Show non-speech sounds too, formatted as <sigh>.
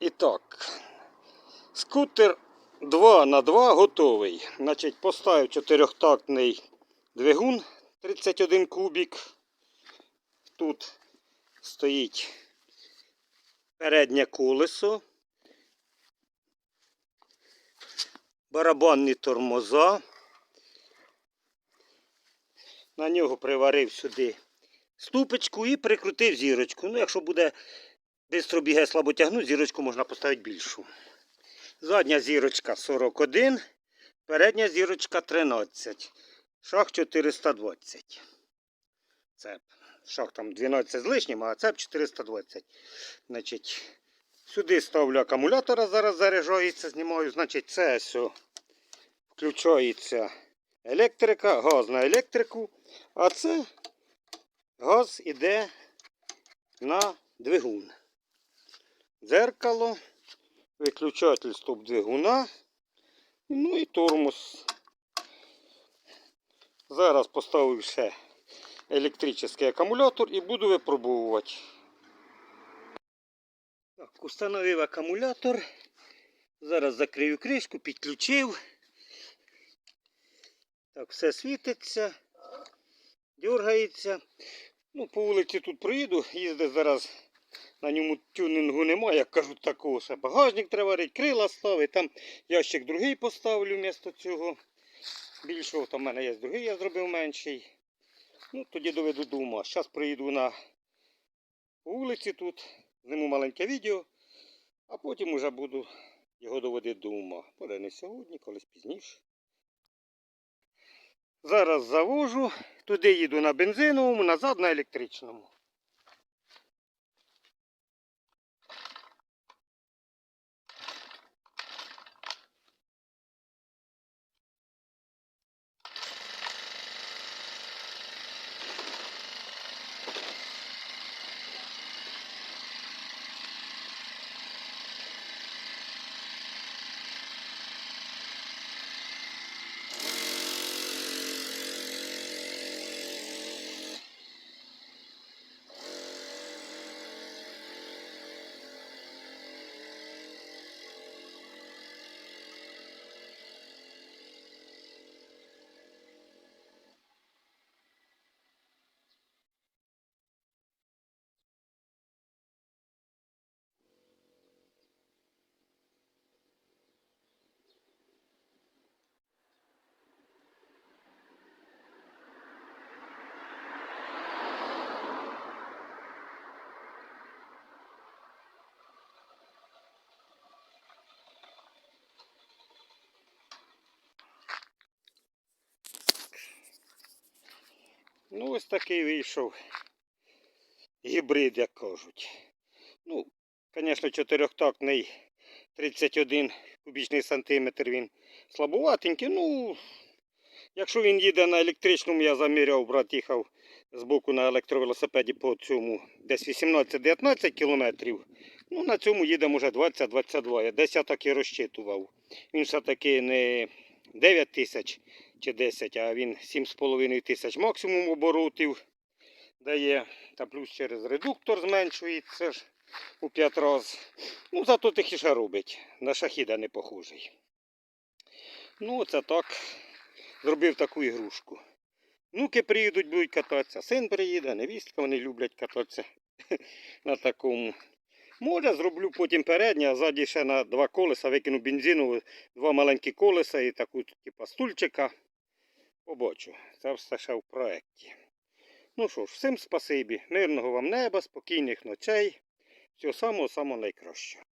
І так, скутер 2 на 2 готовий. Значить, поставив чотирьохтактний двигун 31 кубік. Тут стоїть переднє колесо, барабанні тормоза. На нього приварив сюди ступочку і прикрутив зірочку. Ну, якщо буде Бистро бігає слабо тягнуть, зірочку можна поставити більшу. Задня зірочка 41, передня зірочка 13. Шах 420. Цеп. Шах там 12 з лишнім, а цеп 420. Значить, сюди ставлю акумулятора, зараз заряджається, знімаю. Значить, це все включається електрика, газ на електрику, а це газ іде на двигун дзеркало, виключатель стоп двигуна, ну і тормоз. Зараз поставив ще електричний акумулятор і буду випробовувати. Так, установив акумулятор. Зараз закрию кришку, підключив. Так, все світиться, дергається. Ну, по вулиці тут проїду, їздить зараз на ньому тюнингу немає, як кажуть, такого ще багажник треба варити, крила ставити, там ящик другий поставлю вмісто цього. Більшого там в мене є другий, я зробив менший. Ну, тоді доведу до. Зараз приїду на вулиці тут, зніму маленьке відео, а потім вже буду його доводити до ума. Буде не сьогодні, колись пізніше. Зараз завожу, туди їду на бензиновому, назад на електричному. Ну, ось такий вийшов гібрид, як кажуть. Ну, звісно, чотирьохтактний 31 кубічний сантиметр він слабуватенький. Ну, якщо він їде на електричному, я заміряв, брат їхав з боку на електровелосипеді по цьому десь 18-19 кілометрів. Ну, на цьому їде може 20-22. Я десь я так і розчитував. Він все-таки не 9 тисяч чи 10, а він 7,5 тисяч максимум оборотів дає. Та плюс через редуктор зменшується ж у 5 разів. Ну, зато тихіше робить. На шахіда не похожий. Ну, це так. Зробив таку ігрушку. Внуки приїдуть, будуть кататися, син приїде, невістка, вони люблять кататися <laughs> на такому. Може, зроблю потім переднє, а ззаді ще на два колеса викину бензину, два маленькі колеса і таку типу, стульчика. Побачу. Це все ще в проєкті. Ну що ж, всім спасибі. Мирного вам неба, спокійних ночей. Всього самого самого найкращого.